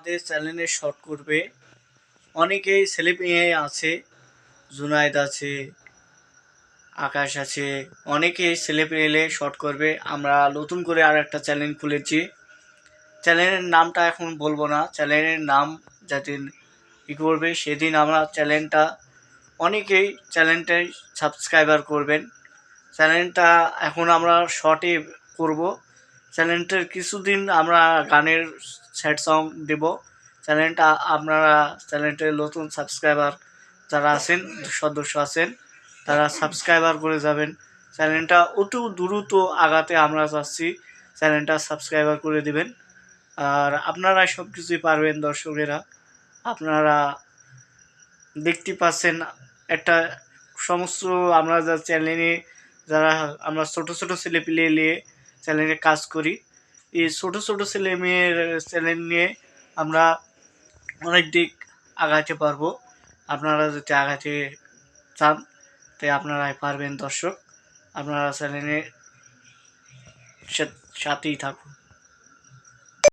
আমাদের চ্যানেলে শর্ট করবে। অনেকেই ছেলে মেয়ে আছে, জুনায়েদ আছে, আকাশ আছে, অনেকেই ছেলে পেলে শর্ট করবে। আমরা নতুন করে আর একটা চ্যানেল খুলেছি। চ্যানেলের নামটা এখন বলব না। চ্যানেলের নাম যেদিন ই করবে, সেদিন আমরা চ্যানেলটা অনেকেই চ্যানেলটাই সাবস্ক্রাইবার করবেন। চ্যানেলটা এখন আমরা শর্টে করব। চ্যানেলটার কিছুদিন আমরা গানের স্যাড সং দেব। চ্যানেলটা আপনারা চ্যানেলটার নতুন সাবস্ক্রাইবার যারা আছেন, সদস্য আছেন, তারা সাবস্ক্রাইবার করে যাবেন। চ্যানেলটা অত দ্রুত আগাতে আমরা চাচ্ছি, চ্যানেলটা সাবস্ক্রাইবার করে দিবেন। আর আপনারা সব কিছুই পারবেন দর্শকেরা। আপনারা দেখতে পাচ্ছেন একটা সমস্ত আমরা যা চ্যানেলে, যারা আমরা ছোটো ছোটো ছেলে পেলে নিয়ে চ্যানেলে কাজ করি। এই ছোটো ছোটো ছেলে মেয়ের চ্যানেল নিয়ে আমরা অনেক দিক আগাতে পারব। আপনারা যদি আগাতে চান তাই আপনারাই পারবেন, দর্শক। আপনারা চ্যানেলে সাথেই থাকুন।